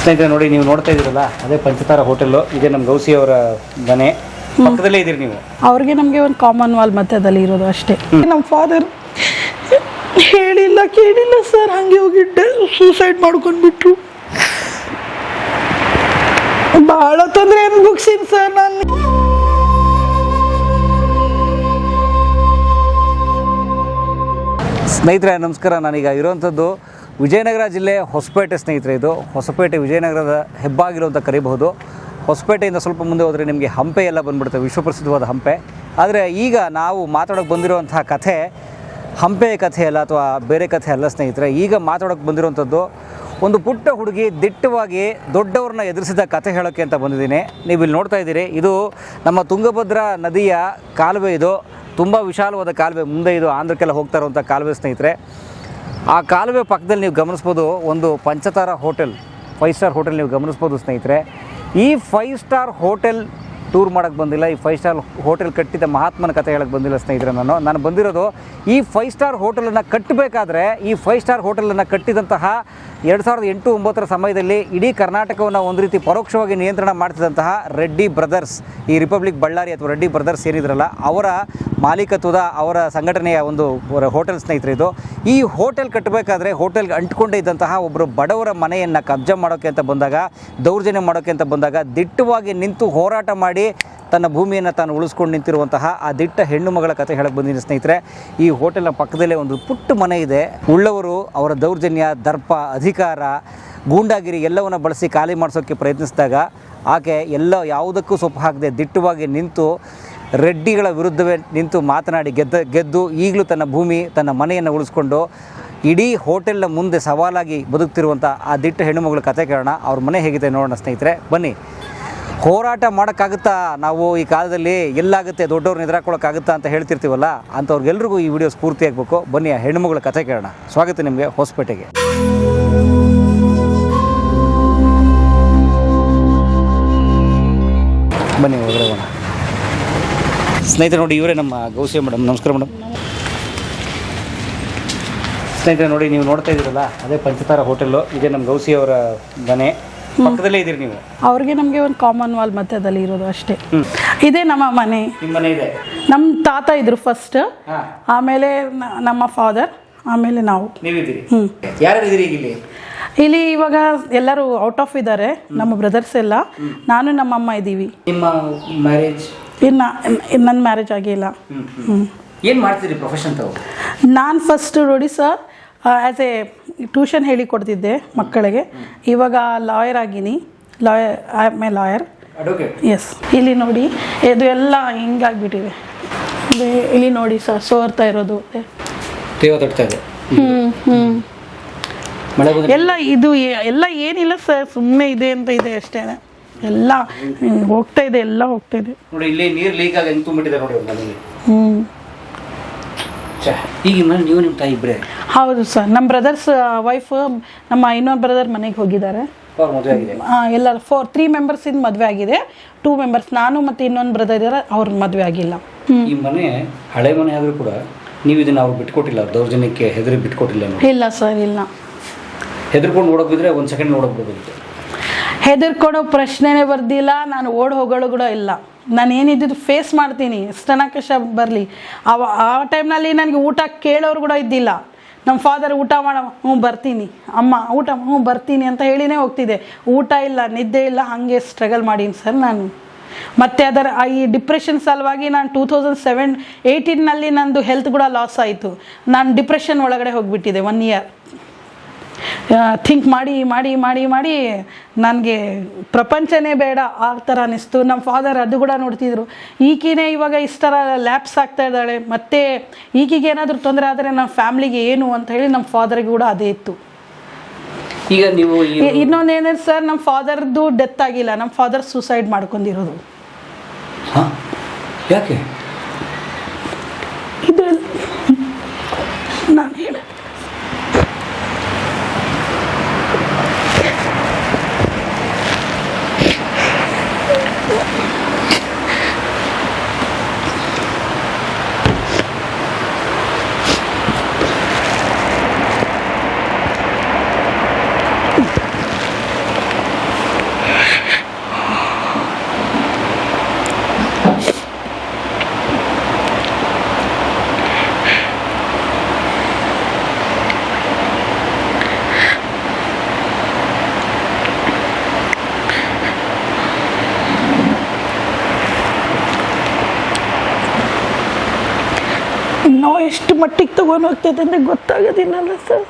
ಸ್ನೇಹಿತರೆ ನೋಡಿ ನೀವು ನೋಡ್ತಾ ಇದ್ದೀರಲ್ಲ ಅದೇ ಪಂಚತಾರ ಹೋಟೆಲ್ ಇದೆ ನಮ್ಮ ಗೌಸಿ ಅವರ ಮನೆ. ಪಕ್ಕದಲ್ಲೇ ಇದ್ದೀರಿ ನೀವು. ಅವ್ರಿಗೆ ನಮಗೆ ಒಂದು ಕಾಮನ್ ವಾಲ್ ಮಧ್ಯದಲ್ಲಿ ಇರೋದು ಅಷ್ಟೇ. ನಮ್ಮ ಫಾದರ್ ಹೇಳಿಲ್ಲ ಕೇಳಿಲ್ಲ ಸರ್ ಹಂಗೆ ಹೋಗಿದ್ದೆ. ಸೂಸೈಡ್ ಮಾಡ್ಕೊಂಡ್ಬಿಟ್ರು. ಭಾಳ ತೊಂದರೆ ಅನ್ಭವಿಸಿನ್ ಸರ್ ನಾನು. ಸ್ನೇಹಿತರೆ ನಮಸ್ಕಾರ. ನಾನೀಗ ಇರುವಂಥದ್ದು ವಿಜಯನಗರ ಜಿಲ್ಲೆ ಹೊಸಪೇಟೆ ಸ್ನೇಹಿತರೆ ಇದು. ಹೊಸಪೇಟೆ ವಿಜಯನಗರದ ಹೆಬ್ಬಾಗಿಲು ಅಂತ ಕರಿಬಹುದು. ಹೊಸಪೇಟೆಯಿಂದ ಸ್ವಲ್ಪ ಮುಂದೆ ಹೋದರೆ ನಿಮಗೆ ಹಂಪೆ ಎಲ್ಲ ಬಂದ್ಬಿಡುತ್ತೆ ವಿಶ್ವಪ್ರಸಿದ್ಧವಾದ ಹಂಪೆ. ಆದರೆ ಈಗ ನಾವು ಮಾತಾಡೋಕ್ಕೆ ಬಂದಿರುವಂತಹ ಕಥೆ ಹಂಪೆಯ ಕಥೆ ಅಲ್ಲ ಅಥವಾ ಬೇರೆ ಕಥೆ ಅಲ್ಲ ಸ್ನೇಹಿತರೆ, ಈಗ ಮಾತಾಡೋಕ್ಕೆ ಬಂದಿರುವಂಥದ್ದು ಒಂದು ಪುಟ್ಟ ಹುಡುಗಿ ದಿಟ್ಟವಾಗಿ ದೊಡ್ಡವ್ರನ್ನ ಎದುರಿಸಿದ ಕಥೆ ಹೇಳೋಕ್ಕೆ ಅಂತ ಬಂದಿದ್ದೀನಿ. ನೀವು ಇಲ್ಲಿ ನೋಡ್ತಾ ಇದ್ದೀರಿ, ಇದು ನಮ್ಮ ತುಂಗಭದ್ರಾ ನದಿಯ ಕಾಲುವೆ ಇದು. ತುಂಬ ವಿಶಾಲವಾದ ಕಾಲುವೆ, ಮುಂದೆ ಇದು ಆಂಧ್ರಕ್ಕೆಲ್ಲ ಹೋಗ್ತಾ ಇರುವಂಥ ಕಾಲುವೆ ಸ್ನೇಹಿತರೆ. ಆ ಕಾಲುವೆ ಪಕ್ಕದಲ್ಲಿ ನೀವು ಗಮನಿಸ್ಬೋದು ಒಂದು ಪಂಚತಾರ ಹೋಟೆಲ್ ಫೈವ್ ಸ್ಟಾರ್ ಹೋಟೆಲ್ ನೀವು ಗಮನಿಸ್ಬೋದು ಸ್ನೇಹಿತರೆ. ಈ ಫೈವ್ ಸ್ಟಾರ್ ಹೋಟೆಲ್ ಟೂರ್ ಮಾಡೋಕ್ಕೆ ಬಂದಿಲ್ಲ, ಈ ಫೈವ್ ಸ್ಟಾರ್ ಹೋಟೆಲ್ ಕಟ್ಟಿದ ಮಹಾತ್ಮನ ಕಥೆ ಹೇಳಕ್ಕೆ ಬಂದಿಲ್ಲ ಸ್ನೇಹಿತರೆ ನಾನು. ನಾನು ಬಂದಿರೋದು ಈ ಫೈವ್ ಸ್ಟಾರ್ ಹೋಟೆಲನ್ನು ಕಟ್ಟಬೇಕಾದ್ರೆ ಈ ಫೈವ್ ಸ್ಟಾರ್ ಹೋಟೆಲನ್ನು ಕಟ್ಟಿದಂತಹ ಎರಡು ಸಾವಿರದ ಎಂಟು ಒಂಬತ್ತರ ಸಮಯದಲ್ಲಿ ಇಡೀ ಕರ್ನಾಟಕವನ್ನು ಒಂದು ರೀತಿ ಪರೋಕ್ಷವಾಗಿ ನಿಯಂತ್ರಣ ಮಾಡ್ತಿದ್ದಂತಹ ರೆಡ್ಡಿ ಬ್ರದರ್ಸ್ ಈ ರಿಪಬ್ಲಿಕ್ ಬಳ್ಳಾರಿ ಅಥವಾ ರೆಡ್ಡಿ ಬ್ರದರ್ಸ್ ಏನಿದ್ರಲ್ಲ, ಅವರ ಮಾಲೀಕತ್ವದ ಅವರ ಸಂಘಟನೆಯ ಒಂದು ಹೋಟೆಲ್ ಇದು. ಈ ಹೋಟೆಲ್ ಕಟ್ಟಬೇಕಾದ್ರೆ ಹೋಟೆಲ್ಗೆ ಅಂಟ್ಕೊಂಡಿದ್ದಂತಹ ಒಬ್ಬರು ಬಡವರ ಮನೆಯನ್ನು ಕಬ್ಜಾ ಮಾಡೋಕ್ಕೆ ಅಂತ ಬಂದಾಗ, ದೌರ್ಜನ್ಯ ಮಾಡೋಕ್ಕೆ ಅಂತ ಬಂದಾಗ ದಿಟ್ಟವಾಗಿ ನಿಂತು ಹೋರಾಟ ಮಾಡಿ ತನ್ನ ಭೂಮಿಯನ್ನು ತಾನು ಉಳಿಸ್ಕೊಂಡು ನಿಂತಿರುವಂತಹ ಆ ದಿಟ್ಟ ಹೆಣ್ಣು ಮಗಳ ಕಥೆ ಹೇಳಕ್ಕೆ ಬಂದಿದ್ದೀನಿ ಸ್ನೇಹಿತರೆ. ಈ ಹೋಟೆಲ್ನ ಪಕ್ಕದಲ್ಲೇ ಒಂದು ಪುಟ್ಟ ಮನೆ ಇದೆ. ಉಳ್ಳವರು ಅವರ ದೌರ್ಜನ್ಯ, ದರ್ಪ, ಅಧಿಕಾರ, ಗೂಂಡಾಗಿರಿ ಎಲ್ಲವನ್ನ ಬಳಸಿ ಖಾಲಿ ಮಾಡಿಸೋಕ್ಕೆ ಪ್ರಯತ್ನಿಸಿದಾಗ ಆಕೆ ಎಲ್ಲ ಯಾವುದಕ್ಕೂ ಸೊಪ್ಪು ಹಾಕದೆ ದಿಟ್ಟವಾಗಿ ನಿಂತು ರೆಡ್ಡಿಗಳ ವಿರುದ್ಧವೇ ನಿಂತು ಮಾತನಾಡಿ ಗೆದ್ದ, ಗೆದ್ದು ಈಗಲೂ ತನ್ನ ಭೂಮಿ, ತನ್ನ ಮನೆಯನ್ನು ಉಳಿಸ್ಕೊಂಡು ಇಡೀ ಹೋಟೆಲ್ನ ಮುಂದೆ ಸವಾಲಾಗಿ ಬದುಕ್ತಿರುವಂಥ ಆ ದಿಟ್ಟ ಹೆಣ್ಣುಮಗಳ ಕತೆ ಕೇಳೋಣ. ಅವ್ರ ಮನೆ ಹೇಗಿದೆ ನೋಡೋಣ ಸ್ನೇಹಿತರೆ. ಬನ್ನಿ. ಹೋರಾಟ ಮಾಡೋಕ್ಕಾಗುತ್ತಾ? ನಾವು ಈ ಕಾಲದಲ್ಲಿ ಎಲ್ಲಾಗುತ್ತೆ, ದೊಡ್ಡವ್ರನ್ನ ಎದುರಾಕೊಳ್ಳೋಕ್ಕಾಗುತ್ತಾ ಅಂತ ಹೇಳ್ತಿರ್ತೀವಲ್ಲ, ಅಂಥವ್ರಿಗೆಲ್ರಿಗೂ ಈ ವಿಡಿಯೋ ಸ್ಫೂರ್ತಿ ಆಗಬೇಕು ಬನ್ನಿ ಆ ಹೆಣ್ಣುಮಗಳ ಕತೆ ಕೇಳೋಣ. ಸ್ವಾಗತ ನಿಮಗೆ ಹೊಸಪೇಟೆಗೆ. ಬನ್ನಿ ಹೋಗೋಣ ಸ್ನೇಹಿತರೆ ನೋಡಿ ಇವರೇ ನಮ್ಮ ಗೌಸಿಯ ಮೇಡಮ್. ನಮಸ್ಕಾರ ಮೇಡಮ್. ಸ್ನೇಹಿತರೆ ನೋಡಿ ನೀವು ನೋಡ್ತಾ ಇದ್ದೀರಲ್ಲ ಅದೇ ಪಂಚತಾರ ಹೋಟೆಲ್. ಇದೇ ನಮ್ಮ ಗೌಸಿ ಅವರ ಮನೆ. ಪಕ್ಕದಲ್ಲೇ ಇದ್ದೀರಿ ನೀವು? ಅವ್ರಿಗೆ ನಮಗೆ ಒಂದು ಕಾಮನ್ ವಾಲ್ ಮಧ್ಯದಲ್ಲಿ ಇರೋದು ಅಷ್ಟೇ. ಇದೇ ನಮ್ಮ ಮನೆ. ನಿಮ್ಮ ಮನೆ ಇದೆ? ನಮ್ಮ ತಾತ ಇದ್ರು ಫಸ್ಟ್ ಆಮೇಲೆ ನ- ನಮ್ಮ ಫಾದರ್ ಆಮೇಲೆ ನಾವು. ನೀವಿದ್ದೀರಿ? ಯಾರ್ಯಾರು ಇದ್ದೀರಿ ಈಗ ಇಲ್ಲಿ? ಇಲ್ಲಿ ಇವಾಗ ಎಲ್ಲರೂ ಔಟ್ ಆಫ್ ಇದ್ದಾರೆ ನಮ್ಮ ಬ್ರದರ್ಸ್ ಎಲ್ಲ. ನಾನು ನಮ್ಮ ಅಮ್ಮ ಇದ್ದೀವಿ. ನಿಮ್ಮ ಮ್ಯಾರೇಜ್ ಇನ್ನು ನನ್ನ ಮ್ಯಾರೇಜ್ ಆಗಿಲ್ಲ ಏನು ಮಾಡ್ತೀರಿ ಪ್ರೊಫೆಷನ್ ತಾವು ನಾನು ಫಸ್ಟ್ ನೋಡಿ ಸರ್ ಆ್ಯಸ್ ಎ ಟ್ಯೂಷನ್ ಹೇಳಿಕೊಡ್ತಿದ್ದೆ ಮಕ್ಕಳಿಗೆ. ಇವಾಗ lawyer ಆಗಿನಿ. Lawyer I am a lawyer yes ಇಲ್ಲಿ ನೋಡಿ ಇದು ಎಲ್ಲ ಹಿಂಗಾಗ್ಬಿಟ್ಟಿದೆ. ಇಲ್ಲಿ ನೋಡಿ ಸರ್ ಸೋರ್ತಾ ಇರೋದು. ಹ್ಞೂ ಹ್ಞೂ ಎಲ್ಲ ಇದು ಎಲ್ಲ ಏನಿಲ್ಲ ಸರ್ ಸುಮ್ಮನೆ ಇದೆ ಅಂತ ಇದೆ ಅಷ್ಟೇ ಎಲ್ಲ ಹ್ಮ್, ಹೋಗ್ತಾ ಇದೆ ಎಲ್ಲ ಹೋಗ್ತಾ ಇದೆ. ನೋಡಿ ಇಲ್ಲಿ ನೀರು ಲೀಕ್ ಆಗಿ ಹೆಂಗ್ ತುಂಬಿಟ್ಟಿದೆ ನೋಡಿ ಮನೆಗೆ ಹ್ಞೂ ಛೆ, ಈಗ ಮನೆ ನೀವು ನಿಮ್ಮ ತಾಯಿ ಇಬ್ಬರೇ ಹೌದು ಸರ್ ನಮ್ಮ ಬ್ರದರ್ಸ್ ವೈಫ್ ನಮ್ಮ ಇನ್ನೊಂದು ಬ್ರದರ್ ಮನೆಗೆ ಹೋಗಿದ್ದಾರೆ. ಅವ್ರ ಮದುವೆ ಆಗಿದೆ. ಆ, ಎಲ್ಲ ಫೋರ್ ತ್ರೀ ಮೆಂಬರ್ಸಿಂದ ಮದುವೆ ಆಗಿದೆ. ಟೂ ಮೆಂಬರ್ಸ್ ನಾನು ಮತ್ತು ಇನ್ನೊಂದು ಬ್ರದರ್ ಇದ್ದಾರೆ ಅವ್ರ ಮದುವೆ ಆಗಿಲ್ಲ. ಈ ಮನೆ ಹಳೆ ಮನೆ ಆದರೂ ಕೂಡ ನೀವು ಇದನ್ನ ಅವ್ರು ಬಿಟ್ಕೊಟ್ಟಿಲ್ಲ ದೌರ್ಜನ್ಯಕ್ಕೆ ಹೆದರಿ ಬಿಟ್ಕೊಟ್ಟಿಲ್ಲ ನೋಡಿ. ಇಲ್ಲ ಸರ್ ಇಲ್ಲ. ಹೆದರ್ಕೊಂಡು ಓಡೋಕ್ ಬಿದ್ರೆ ಒಂದು ಸೆಕೆಂಡ್ ಓಡೋಕ್ ಬಿಡ್ಬೋದಿತ್ತು ಹೆದರ್ಕೊಡೋ ಪ್ರಶ್ನೆನೇ ಬರ್ದಿಲ್ಲ, ನಾನು ಓಡ್ ಹೋಗೋಳು ಕೂಡ ಇಲ್ಲ. ನಾನು ಏನಿದ್ದು ಫೇಸ್ ಮಾಡ್ತೀನಿ ಕಷ್ಟ ಬರಲಿ. ಅವ, ಆ ಟೈಮ್ನಲ್ಲಿ ನನಗೆ ಊಟ ಕೇಳೋರು ಕೂಡ ಇದ್ದಿಲ್ಲ. ನಮ್ಮ ಫಾದರ್ ಊಟ ಮಾಡ, ಹ್ಞೂ ಬರ್ತೀನಿ. ಅಮ್ಮ, ಊಟ, ಹ್ಞೂ ಬರ್ತೀನಿ ಅಂತ ಹೇಳಿನೇ ಹೋಗ್ತಿದ್ದೆ. ಊಟ ಇಲ್ಲ, ನಿದ್ದೆ ಇಲ್ಲ, ಹಾಗೆ ಸ್ಟ್ರಗಲ್ ಮಾಡೀನಿ ಸರ್ ನಾನು. ಮತ್ತು ಅದರ ಈ ಡಿಪ್ರೆಷನ್ ಸಲುವಾಗಿ ನಾನು ಟೂ ತೌಸಂಡ್ ಸೆವೆನ್ ಏಯ್ಟೀನಲ್ಲಿ ನಂದು ಹೆಲ್ತ್ ಕೂಡ ಲಾಸ್ ಆಯಿತು. ನಾನು ಡಿಪ್ರೆಷನ್ ಒಳಗಡೆ ಹೋಗಿಬಿಟ್ಟಿದೆ ಒನ್ ಇಯರ್ ಥಿಂಕ್ ಮಾಡಿ ಮಾಡಿ ಮಾಡಿ ಮಾಡಿ ನನಗೆ ಪ್ರಪಂಚನೇ ಬೇಡ ಆ ಥರ ಅನ್ನಿಸ್ತು. ನಮ್ಮ ಫಾದರ್ ಅದು ಕೂಡ ನೋಡ್ತಿದ್ರು. ಈಕಿನೇ ಇವಾಗ ಇಷ್ಟರ ಲ್ಯಾಪ್ಸ್ ಆಗ್ತಾ ಇದ್ದಾಳೆ. ಮತ್ತು ಈಗಿಗೆ ಏನಾದರೂ ತೊಂದರೆ ಆದರೆ ನಮ್ಮ ಫ್ಯಾಮ್ಲಿಗೆ ಏನು ಅಂತ ಹೇಳಿ ನಮ್ಮ ಫಾದರ್ಗೆ ಕೂಡ ಅದೇ ಇತ್ತು. ಈಗ ನೀವು ಇನ್ನೊಂದು ಏನಂದ್ರೆ ಸರ್ ನಮ್ಮ ಫಾದರ್ದು ಡೆತ್ ಆಗಿಲ್ಲ. ನಮ್ಮ ಫಾದರ್ ಸೂಸೈಡ್ ಮಾಡ್ಕೊಂಡಿರೋದು. ಯಾಕೆ? ಇದು Yeah. ನಾವು ಎಷ್ಟು ಮಟ್ಟಿಗೆ ತಗೊಂಡು ಹೋಗ್ತೈತೆ ಅಂದರೆ ಗೊತ್ತಾಗೋದಿಲ್ಲಲ್ಲ sir.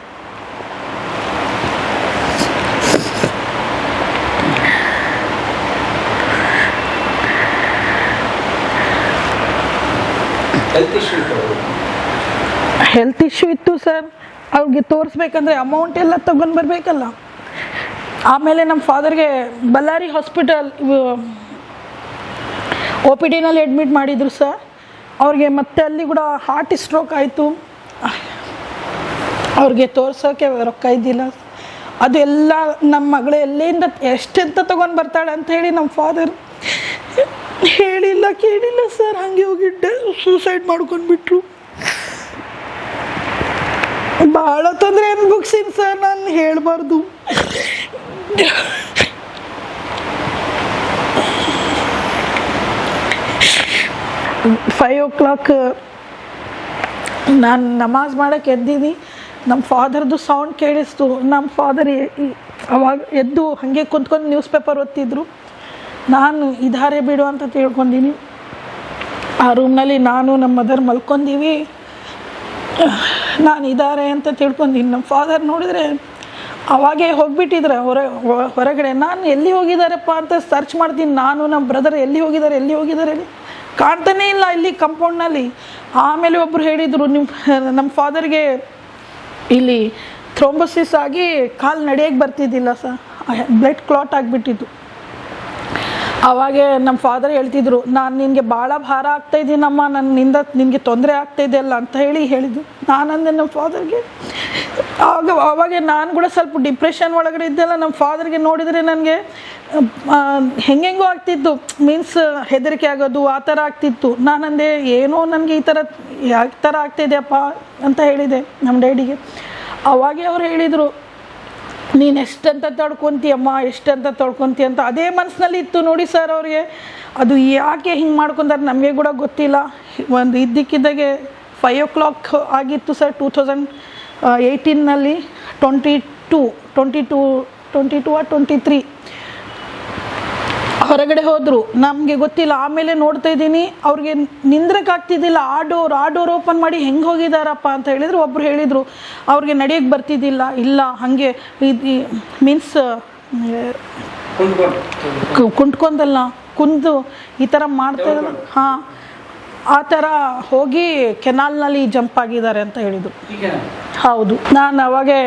Health issue health issue ಇತ್ತು ಸರ್. ಅವ್ರಿಗೆ ತೋರಿಸ್ಬೇಕಂದ್ರೆ ಅಮೌಂಟ್ ಎಲ್ಲ ತಗೊಂಡು ಬರಬೇಕಲ್ಲ. ಆಮೇಲೆ ನಮ್ಮ ಫಾದರ್ಗೆ ಬಳ್ಳಾರಿ ಹಾಸ್ಪಿಟಲ್ ಒ ಪಿ ಡಿನಲ್ಲಿ ಅಡ್ಮಿಟ್ ಮಾಡಿದರು ಸರ್. ಅವ್ರಿಗೆ ಮತ್ತೆ ಅಲ್ಲಿ ಕೂಡ ಹಾರ್ಟ್ ಸ್ಟ್ರೋಕ್ ಆಯಿತು. ಅವ್ರಿಗೆ ತೋರಿಸೋಕೆ ರೊಕ್ಕ ಇದ್ದಿಲ್ಲ. ಅದು ಎಲ್ಲ ನಮ್ಮ ಮಗಳು ಎಲ್ಲಿಂದ ಎಷ್ಟೆಂತ ತೊಗೊಂಡು ಬರ್ತಾಳೆ ಅಂತ ಹೇಳಿ ನಮ್ಮ ಫಾದರ್ ಹೇಳಿಲ್ಲ, ಕೇಳಿಲ್ಲ ಸರ್ ಹಂಗೆ ಹೋಗಿಟ್ಟೆ ಸೂಸೈಡ್ ಮಾಡ್ಕೊಂಡ್ಬಿಟ್ರು ಭಾಳ ತೊಂದರೆ ಅನ್ಭೋಗ್ಸೀನಿ ಸರ್ ನಾನು ಹೇಳಬಾರ್ದು. ಫೈವ್ ಓ ಕ್ಲಾಕ್ ನಾನು ನಮಾಜ್ ಮಾಡೋಕ್ಕೆ ಎದ್ದೀನಿ ನಮ್ಮ ಫಾದರ್ದು ಸೌಂಡ್ ಕೇಳಿಸ್ತು. ನಮ್ಮ ಫಾದರ್ ಅವಾಗ ಎದ್ದು ಹಾಗೆ ಕುಂತ್ಕೊಂಡು ನ್ಯೂಸ್ ಪೇಪರ್ ಓದ್ತಿದ್ರು. ನಾನು ಇದಾರೆ ಬಿಡು ಅಂತ ತಿಳ್ಕೊಂಡಿನಿ. ಆ ರೂಮ್ನಲ್ಲಿ ನಾನು ನಮ್ಮ ಮದರ್ ಮಲ್ಕೊಂಡೀವಿ. ನಾನು ಇದ್ದಾರೆ ಅಂತ ತಿಳ್ಕೊಂಡಿನಿ. ನಮ್ಮ ಫಾದರ್ ನೋಡಿದರೆ ಅವಾಗೇ ಹೋಗಿಬಿಟ್ಟಿದ್ರೆ ಹೊರ, ಹೊರಗಡೆ. ನಾನು ಎಲ್ಲಿ ಹೋಗಿದ್ದಾರಪ್ಪ ಅಂತ ಸರ್ಚ್ ಮಾಡ್ತೀನಿ. ನಾನು ನಮ್ಮ ಬ್ರದರ್ ಎಲ್ಲಿ ಹೋಗಿದ್ದಾರೆ ಎಲ್ಲಿ ಹೋಗಿದ್ದಾರೆ ಕಾಣ್ತಾನೇ ಇಲ್ಲ ಇಲ್ಲಿ ಕಂಪೌಂಡ್ನಲ್ಲಿ ಆಮೇಲೆ ಒಬ್ಬರು ಹೇಳಿದರು ನಿಮ್ಮ ನಮ್ಮ ಫಾದರ್ಗೆ ಇಲ್ಲಿ ಥ್ರೋಂಬೋಸಿಸ್ ಆಗಿ ಕಾಲು ನಡೆಯಕ್ಕೆ ಬರ್ತಿದ್ದಿಲ್ಲ ಸರ್. ಬ್ಲಡ್ ಕ್ಲಾಟ್ ಆಗಿಬಿಟ್ಟಿತ್ತು. ಅವಾಗೆ ನಮ್ಮ ಫಾದರ್ ಹೇಳ್ತಿದ್ರು, ನಾನು ನಿನಗೆ ಭಾಳ ಭಾರ ಆಗ್ತಾ ಇದ್ದೀನಮ್ಮ ನನ್ನಿಂದ ನಿನಗೆ ತೊಂದರೆ ಆಗ್ತಾ ಇದೆಯಲ್ಲ ಅಂತ ಹೇಳಿ ಹೇಳಿದ್ದು ನಾನಂದೆ ನಮ್ಮ ಫಾದರ್ಗೆ ಆಗ ಅವಾಗ ನಾನು ಕೂಡ ಸ್ವಲ್ಪ ಡಿಪ್ರೆಷನ್ ಒಳಗಡೆ ಇದ್ದೆಲ್ಲ ನಮ್ಮ ಫಾದರ್ಗೆ ನೋಡಿದರೆ ನನಗೆ ಹೆಂಗೆಂಗೋ ಆಗ್ತಿತ್ತು. ಮೀನ್ಸ್ ಹೆದರಿಕೆ ಆಗೋದು, ಆ ಥರ ಆಗ್ತಿತ್ತು. ನಾನಂದೆ, ಏನೋ ನನಗೆ ಈ ಥರ ಯಾವ ಥರ ಆಗ್ತಿದೆಯಪ್ಪ ಅಂತ ಹೇಳಿದೆ ನಮ್ಮ ಡ್ಯಾಡಿಗೆ ಅವಾಗೆ ಅವ್ರು ಹೇಳಿದರು ನೀನು ಎಷ್ಟಂತ ತಡ್ಕೊತೀಯಮ್ಮ, ಎಷ್ಟಂತ ತಡ್ಕೊತೀಯ ಅಂತ ಅದೇ ಮನಸ್ಸಿನಲ್ಲಿ ಇತ್ತು ನೋಡಿ ಸರ್ ಅವ್ರಿಗೆ. ಅದು ಯಾಕೆ ಹಿಂಗೆ ಮಾಡ್ಕೊಂತಾರೆ ನಮಗೆ ಕೂಡ ಗೊತ್ತಿಲ್ಲ. ಒಂದು ಇದ್ದಕ್ಕಿದ್ದಾಗೆ ಫೈವ್ ಓ ಕ್ಲಾಕ್ ಆಗಿತ್ತು sir two thousand ಏಯ್ಟೀನ್ನಲ್ಲಿ twenty two twenty two twenty two ಆ ಟ್ವೆಂಟಿ ತ್ರೀ ಹೊರಗಡೆ ಹೋದರು. ನಮಗೆ ಗೊತ್ತಿಲ್ಲ. ಆಮೇಲೆ ನೋಡ್ತಾ ಇದ್ದೀನಿ ಅವ್ರಿಗೆ ನಿಂದ್ರಕ್ಕಾಗ್ತಿದ್ದಿಲ್ಲ ಆ ಡೋರ್ ಆ ಡೋರ್ ಓಪನ್ ಮಾಡಿ ಹೆಂಗೆ ಹೋಗಿದಾರಪ್ಪ ಅಂತ ಹೇಳಿದ್ರು. ಒಬ್ರು ಹೇಳಿದರು ಅವ್ರಿಗೆ ನಡೆಯೋಕ್ಕೆ ಬರ್ತಿದ್ದಿಲ್ಲ. ಇಲ್ಲ ಹಾಗೆ ಇದು ಮೀನ್ಸ್ ಕುಂಟ್ಕೊಂಡಲ್ಲ ಕುಂದು ಈ ಥರ ಮಾಡ್ತಾ ಹಾಂ ಆ ಥರ ಹೋಗಿ ಕೆನಾಲ್ನಲ್ಲಿ ಜಂಪ್ ಆಗಿದ್ದಾರೆ ಅಂತ ಹೇಳಿದರು. ಹೌದು. ನಾನು ಅವಾಗೆ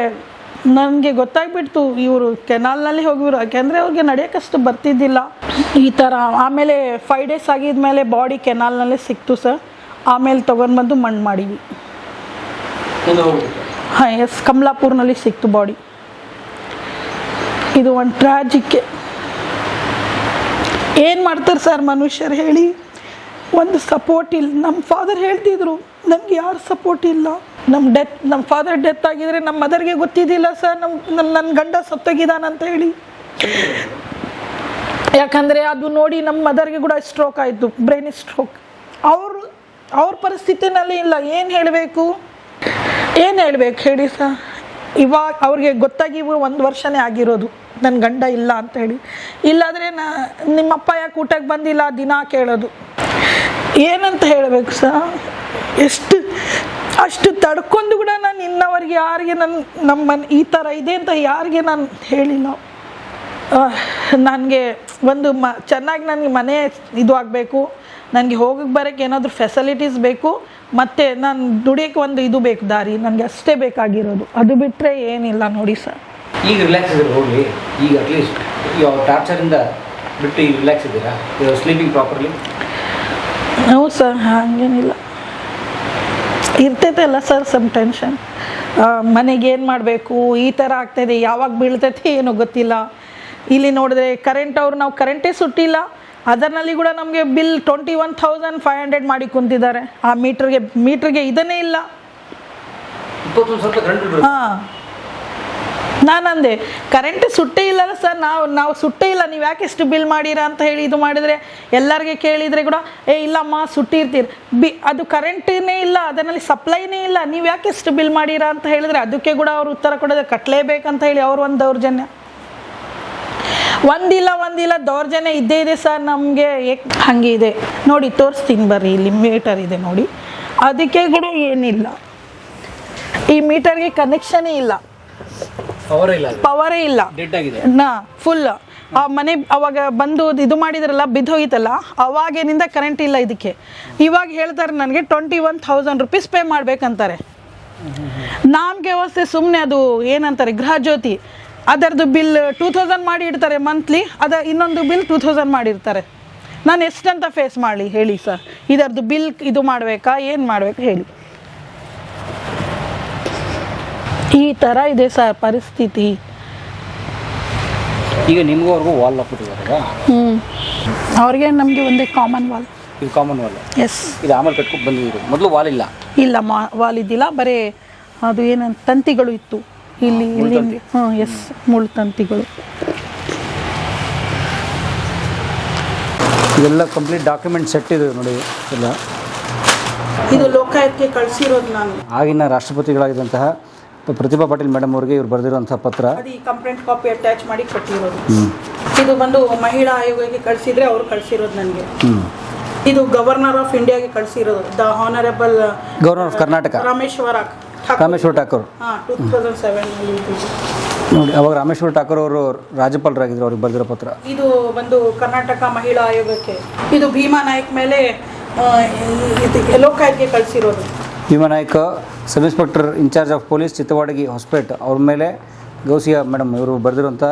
ನನಗೆ ಗೊತ್ತಾಗ್ಬಿಡ್ತು ಇವರು ಕೆನಾಲ್ನಲ್ಲಿ ಹೋಗಿರು ಯಾಕೆಂದರೆ ಅವ್ರಿಗೆ ನಡೆಯೋಕ್ಕಷ್ಟು ಬರ್ತಿದ್ದಿಲ್ಲ. ಈ ಥರ ಆಮೇಲೆ ಫೈವ್ ಡೇಸ್ ಆಗಿದ್ಮೇಲೆ ಬಾಡಿ ಕೆನಾಲ್ನಲ್ಲೇ ಸಿಕ್ತು ಸರ್. ಆಮೇಲೆ ತೊಗೊಂಡು ಬಂದು ಮಣ್ಣು ಮಾಡೀವಿ ಹಾಂ ಎಸ್ ಕಮಲಾಪುರ್ನಲ್ಲಿ ಸಿಕ್ತು ಬಾಡಿ ಇದು ಒಂದು ಟ್ರಾಜಿಕ್ ಏನು ಮಾಡ್ತಾರೆ ಸರ್ ಮನುಷ್ಯರು ಹೇಳಿ? ಒಂದು ಸಪೋರ್ಟ್ ಇಲ್ಲ. ನಮ್ಮ ಫಾದರ್ ಹೇಳ್ತಿದ್ರು ನನಗೆ ಯಾರು ಸಪೋರ್ಟ್ ಇಲ್ಲ. ನಮ್ಮ ಡೆತ್ ನಮ್ಮ ಫಾದರ್ ಡೆತ್ ಆಗಿದ್ರೆ ನಮ್ಮ ಮದರ್ಗೆ ಗೊತ್ತಿದ್ದಿಲ್ಲ ಸರ್ ನಮ್ಮ ನಮ್ಮ ನನ್ನ ಗಂಡ ಸತ್ತೋಗಿದ್ದಾನಂತ ಹೇಳಿ. ಯಾಕಂದರೆ ಅದು ನೋಡಿ ನಮ್ಮ ಮದರ್ಗೆ ಕೂಡ ಸ್ಟ್ರೋಕ್ ಆಯಿತು ಬ್ರೈನ್ ಸ್ಟ್ರೋಕ್ ಅವರು, ಅವ್ರ ಪರಿಸ್ಥಿತಿನಲ್ಲಿ ಇಲ್ಲ. ಏನು ಹೇಳಬೇಕು? ಏನು ಹೇಳಬೇಕು ಹೇಳಿ ಸರ್ ಇವಾಗ ಅವ್ರಿಗೆ ಗೊತ್ತಾಗಿ ಒಂದು ವರ್ಷನೇ ಆಗಿರೋದು. ನನ್ನ ಗಂಡ ಇಲ್ಲ ಅಂತ ಹೇಳಿ. ಇಲ್ಲಾದರೆ ನಾ ನಿಮ್ಮಪ್ಪ ಯಾಕೆ ಊಟಕ್ಕೆ ಬಂದಿಲ್ಲ? ದಿನ ಕೇಳೋದು. ಏನಂತ ಹೇಳಬೇಕು ಸರ್ ಎಷ್ಟು ಅಷ್ಟು ತಡ್ಕೊಂಡು ಕೂಡ ನಾನು ಇನ್ನವರಿಗೆ ಯಾರಿಗೆ ನನ್ನ ನಮ್ಮ ಈ ಥರ ಇದೆ ಅಂತ ಯಾರಿಗೆ ನಾನು ಹೇಳಿಲ್ಲ. ನನಗೆ ಒಂದು ಮ ಚೆನ್ನಾಗಿ ನನಗೆ ಮನೆ ಇದು ಆಗಬೇಕು ನನಗೆ ಹೋಗಕ್ಕೆ ಬರೋಕ್ಕೆ ಏನಾದರೂ ಫೆಸಿಲಿಟೀಸ್ ಬೇಕು ಮತ್ತು ನಾನು ದುಡಿಯೋಕ್ಕೆ ಒಂದು ಇದು ಬೇಕು ದಾರಿ ನನಗೆ ಅಷ್ಟೇ ಬೇಕಾಗಿರೋದು. ಅದು ಬಿಟ್ಟರೆ ಏನಿಲ್ಲ ನೋಡಿ ಸರ್. ಈಗ ರಿಲ್ಯಾಕ್ಸ್ ಇದ್ರೆ ಹೋಗಿ ಈಗ ಅಟ್ಲೀಸ್ಟ್ ಯಾವ ಟಾರ್ಚರಿಂದ ಬಿಟ್ಟು ಈಗ ರಿಲ್ಯಾಕ್ಸ್ ಇದ್ದೀರಾ? ಸ್ಲೀಪಿಂಗ್ ಪ್ರಾಪರ್ಲಿ ಹ್ಞೂ ಸರ್ ಹಾಗೇನಿಲ್ಲ. ಇರ್ತೈತಲ್ಲ ಸರ್ ಸಮ್ ಟೆನ್ಷನ್? ಮನೆಗೆ ಏನು ಮಾಡಬೇಕು? ಈ ಥರ ಆಗ್ತಾಯಿದೆ ಯಾವಾಗ ಬೀಳ್ತೈತಿ ಏನೋ ಗೊತ್ತಿಲ್ಲ. ಇಲ್ಲಿ ನೋಡಿದ್ರೆ ಕರೆಂಟ್ ಅವ್ರು ನಾವು ಕರೆಂಟೇ ಸುಟ್ಟಿಲ್ಲ. ಅದರಲ್ಲಿ ಕೂಡ ನಮಗೆ bill twenty one thousand five hundred ಮಾಡಿ ಕುಂತಿದ್ದಾರೆ. ಆ ಮೀಟ್ರಿಗೆ ಮೀಟ್ರಿಗೆ ಇದನ್ನೇ ಇಲ್ಲ. ಇಪ್ಪತ್ತೊಂದು ನಾನಂದೆ ಕರೆಂಟ್ ಸುಟ್ಟೇ ಇಲ್ಲಲ್ಲ ಸರ್ ನಾವು ನಾವು ಸುಟ್ಟೇ ಇಲ್ಲ, ನೀವು ಯಾಕೆ ಎಷ್ಟು ಬಿಲ್ ಮಾಡೀರಾ ಅಂತ ಹೇಳಿ ಇದು ಮಾಡಿದರೆ ಎಲ್ಲರಿಗೆ ಕೇಳಿದರೆ ಕೂಡ, ಏ, ಇಲ್ಲಮ್ಮ, ಸುಟ್ಟಿರ್ತೀರಿ. ಬಿ, ಅದು ಕರೆಂಟೇ ಇಲ್ಲ, ಅದರಲ್ಲಿ ಸಪ್ಲೈನೇ ಇಲ್ಲ, ನೀವು ಯಾಕೆ ಎಷ್ಟು ಬಿಲ್ ಮಾಡೀರಾ ಅಂತ ಹೇಳಿದರೆ ಅದಕ್ಕೆ ಕೂಡ ಅವರು ಉತ್ತರ ಕೊಡೋದು ಕಟ್ಟಲೇಬೇಕಂತ ಹೇಳಿ ಅವರು ಒಂದು ದೌರ್ಜನ್ಯ. ಒಂದಿಲ್ಲ ಒಂದಿಲ್ಲ, ದೌರ್ಜನ್ಯ ಇದ್ದೇ ಇದೆ ಸರ್ ನಮಗೆ ಹಂಗೆ ಇದೆ. ನೋಡಿ, ತೋರಿಸ್ತೀನಿ ಬರ್ರಿ, ಇಲ್ಲಿ ಮೀಟರ್ ಇದೆ ನೋಡಿ. ಅದಕ್ಕೆ ಕೂಡ ಏನಿಲ್ಲ. ಈ ಮೀಟರ್ಗೆ ಕನೆಕ್ಷನೇ ಇಲ್ಲ. ಪವರೇ ಇಲ್ಲ ನಾ ಫುಲ್ ಆ ಮನೆ ಅವಾಗ ಬಂದು ಇದು ಮಾಡಿದ್ರಲ್ಲ ಬಿದ್ದೋಗಿತ್ತಲ್ಲ ಅವಾಗೇನಿಂದ ಕರೆಂಟ್ ಇಲ್ಲ ಇದಕ್ಕೆ. ಇವಾಗ ಹೇಳ್ತಾರೆ ನನಗೆ twenty one thousand rupees pay ಮಾಡ್ಬೇಕಂತಾರೆ. ನಮ್ಗೆ ವ್ಯವಸ್ಥೆ ಸುಮ್ಮನೆ ಅದು ಏನಂತಾರೆ ಗೃಹ ಜ್ಯೋತಿ. ಅದರದ್ದು ಬಿಲ್ ಟೂ ತೌಸಂಡ್ ಮಾಡಿ ಇಡ್ತಾರೆ ಮಂತ್ಲಿ ಅದ ಇನ್ನೊಂದು ಬಿಲ್ ಟೂ ತೌಸಂಡ್ ಮಾಡಿರ್ತಾರೆ ನಾನು ಎಷ್ಟಂತ ಫೇಸ್ ಮಾಡಲಿ ಹೇಳಿ ಸರ್ ಇದರದ್ದು ಬಿಲ್ ಇದು ಮಾಡಬೇಕಾ ಏನು ಮಾಡಬೇಕು ಹೇಳಿ. ಈ ಥರ ಇದೆ ಸರ್ ಪರಿಸ್ಥಿತಿ. ಈಗ ನಿಮಗೂ ಅವ್ರಿಗೂ ವಾಲ್ ಹಾಕ್ಬಿಟ್ಟಿದ್ದಾರೆ ಹ್ಞೂ ಅವ್ರಿಗೆ ನಮಗೆ ಒಂದೇ ಕಾಮನ್ ವಾಲ್ ಇದು ಕಾಮನ್ ವಾಲ್ ಎಸ್ ಇದು ಆಮೇಲೆ ಕಟ್ಕೊಂಡು ಬಂದಿದ್ದೀರಿ ಮೊದಲು ವಾಲ್ ಇಲ್ಲ. ಇಲ್ಲ ಮಾ ವಾಲ್ ಇದ್ದಿಲ್ಲ ಬರೀ ಅದು ಏನಂತ ತಂತಿಗಳು ಇತ್ತು. ಇಲ್ಲಿ ಇಲ್ಲಿ ಹ್ಞೂ ಎಸ್ ಮುಳ್ಳು ತಂತಿಗಳು. ಇದೆಲ್ಲ ಕಂಪ್ಲೀಟ್ ಡಾಕ್ಯುಮೆಂಟ್ ಸೆಟ್ ಇದೆ ನೋಡಿ. ಎಲ್ಲ. ಇದು ಲೋಕಾಯುಕ್ತಕ್ಕೆ ಕಳಿಸಿರೋದು ನಾನು. ಆಗಿನ ರಾಷ್ಟ್ರಪತಿಗಳಾಗಿದ್ದಂತಹ ಪ್ರತಿಭಾ ಪಾಟೀಲ್ ಮೇಡಮ್ ಅವರಿಗೆ ಇವ್ರು ಬರೆದಿರುವಂಥ ಪತ್ರ. ಅದು ಈ ಕಂಪ್ಲೇಂಟ್ ಕಾಪಿ ಅಟ್ಯಾಚ್ ಮಾಡಿ ಕೊಟ್ಟಿರೋದು. ಇದು ಬಂದು ಮಹಿಳಾ ಆಯೋಗಕ್ಕೆ ಕಳಿಸಿದ್ರೆ ಅವ್ರು ಕಳಿಸಿರೋದು ನನಗೆ. ಇದು ಗವರ್ನರ್ ಆಫ್ ಇಂಡಿಯಾಗೆ ಕಳಿಸಿರೋದು. The honourable governor of Karnataka Rameshwar Rameshwar Thakur ಹಾಂ ಟೂ ತೌಸಂಡ್ ಸೆವೆನಲ್ಲಿ ನೋಡಿ ಅವಾಗ ರಾಮೇಶ್ವರ ಠಾಕೂರ್ ಅವರು ರಾಜ್ಯಪಾಲರಾಗಿದ್ದರು ಅವ್ರಿಗೆ ಬರೆದಿರೋ ಪತ್ರ. ಇದು ಬಂದು ಕರ್ನಾಟಕ ಮಹಿಳಾ ಆಯೋಗಕ್ಕೆ. ಇದು ಭೀಮಾ ನಾಯಕ್ ಮೇಲೆ ಲೋಕಾಯುಕ್ತಕ್ಕೆ ಕಳಿಸಿರೋದು. Bhima Naik sub inspector incharge of police Chittavadagi Hosapete ಅವ್ರ ಮೇಲೆ ಗೌಸಿಯಾ ಮೇಡಮ್ ಇವರು ಬರೆದಿರುವಂಥ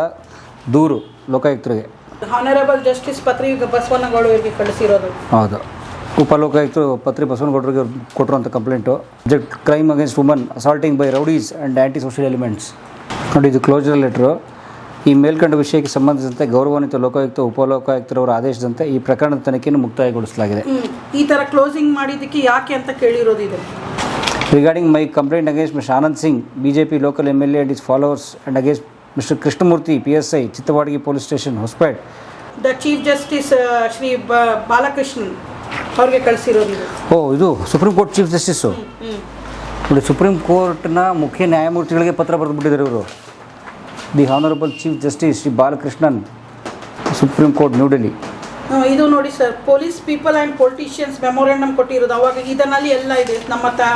ದೂರು ಲೋಕಾಯುಕ್ತರಿಗೆ. ಹಾನರಬಲ್ ಜಸ್ಟಿಸ್ ಪತ್ರಿ ಬಸವನಗೌಡ ಕಳಿಸಿರೋದು. ಹೌದು. ಉಪಲೋಕಾಯುಕ್ತರು ಪತ್ರಿ ಬಸವನಗೌಡರಿಗೆ ಕೊಟ್ಟಿರುವಂಥ complaint. Crime against woman assaulting by rowdies and anti social elements ನೋಡಿ ಇದು ಕ್ಲೋಸರ್ ಲೆಟ್ರು ಈ ಮೇಲ್ಕಂಡ ವಿಷಯಕ್ಕೆ ಸಂಬಂಧಿಸಿದಂತೆ ಗೌರವಾನ್ವಿತ ಲೋಕಾಯುಕ್ತ ಉಪಲೋಕಾಯುಕ್ತರವರ ಆದೇಶದಂತೆ ಈ ಪ್ರಕರಣದ ತನಿಖೆಯನ್ನು ಮುಕ್ತಾಯಗೊಳಿಸಲಾಗಿದೆ. ಈ ತರ ಕ್ಲೋಸಿಂಗ್ ಮಾಡಿದ್ದಕ್ಕೆ ಯಾಕೆ ಅಂತ ಕೇಳಿರೋದು ಇದು? Regarding my complaint against mister Anand Singh BJP local M L A and his followers and against mister Krishnamurthy P S I Chittavadagi police station Hosapete the chief justice Shri Balakrishnan ಅವ್ರಿಗೆ ಕಳಿಸಿರೋದು ಓ ಇದು supreme court chief justice ನೋಡಿ supreme ಕೋರ್ಟ್ನ ಮುಖ್ಯ ನ್ಯಾಯಮೂರ್ತಿಗಳಿಗೆ ಪತ್ರ ಬರೆದುಬಿಟ್ಟಿದ್ದಾರೆ ಇವರು. The honourable chief justice Shri Balakrishnan supreme court New Delhi. ಇದು ನೋಡಿ sir police people and politicians memorandum ಕೊಟ್ಟಿರೋದು ಅವಾಗ ಇದರಲ್ಲಿ ಎಲ್ಲ ಇದೆ. ನಮ್ಮ ತ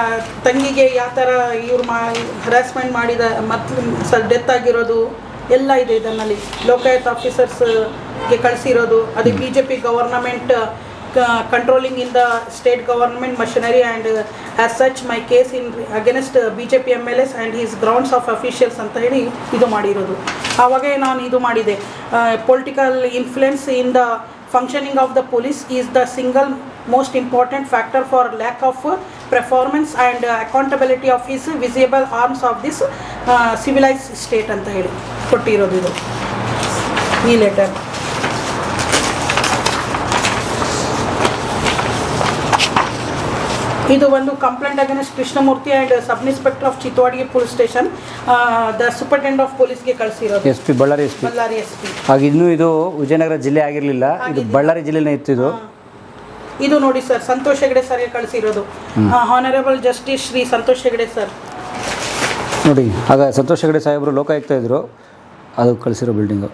ತಂಗಿಗೆ ಯಾವ ಥರ ಇವ್ರು ಮಾ ಹರಾಸ್ಮೆಂಟ್ ಮಾಡಿದ ಮತ್ತು ಸರ್ ಡೆತ್ ಆಗಿರೋದು ಎಲ್ಲ ಇದೆ ಇದರಲ್ಲಿ. ಲೋಕಾಯುಕ್ತ ಆಫೀಸರ್ಸ್ಗೆ ಕಳಿಸಿರೋದು ಅದು B J P government controlling in the state government machinery and as such my case in against B J P M L S and his grounds of officials ಅಂತ ಹೇಳಿ ಇದು ಮಾಡಿರೋದು. ಆವಾಗೇ ನಾನು ಇದು ಮಾಡಿದೆ. Political influence in the functioning of the police is the single most important factor for lack of performance and accountability of is visible arms of this civilised state ಅಂತ ಹೇಳಿ ಕೊಟ್ಟಿರೋದು ಇದು. ಈ ಲೆಟರ್ ಇದು ಒಂದು complaint against Krishnamurthy and sub inspector of Chittavadige police station the superintendent of ಪೊಲೀಸ್ಗೆ ಕಳಿಸಿರೋದು. S P Ballari S P. Ballari S P. ಆಗ ಇನ್ನೂ ಇದು ವಿಜಯನಗರ ಜಿಲ್ಲೆ ಆಗಿರಲಿಲ್ಲ ಇದು ಬಳ್ಳಾರಿ ಜಿಲ್ಲೆನೇ ಇತ್ತು ಇದು. ಇದು ನೋಡಿ ಸರ್ ಸಂತೋಷ್ ಹೆಗಡೆ ಸರ್ಗೆ ಕಳಿಸಿರೋದು. Honourable justice Shri Santosh Hegde sir ನೋಡಿ ಆಗ ಸಂತೋಷ್ ಹೆಗಡೆ ಸಾಹೇಬರು ಲೋಕಾಯುಕ್ತ ಇದ್ದರು ಅದು ಕಳಿಸಿರೋ ಬಿಲ್ಡಿಂಗು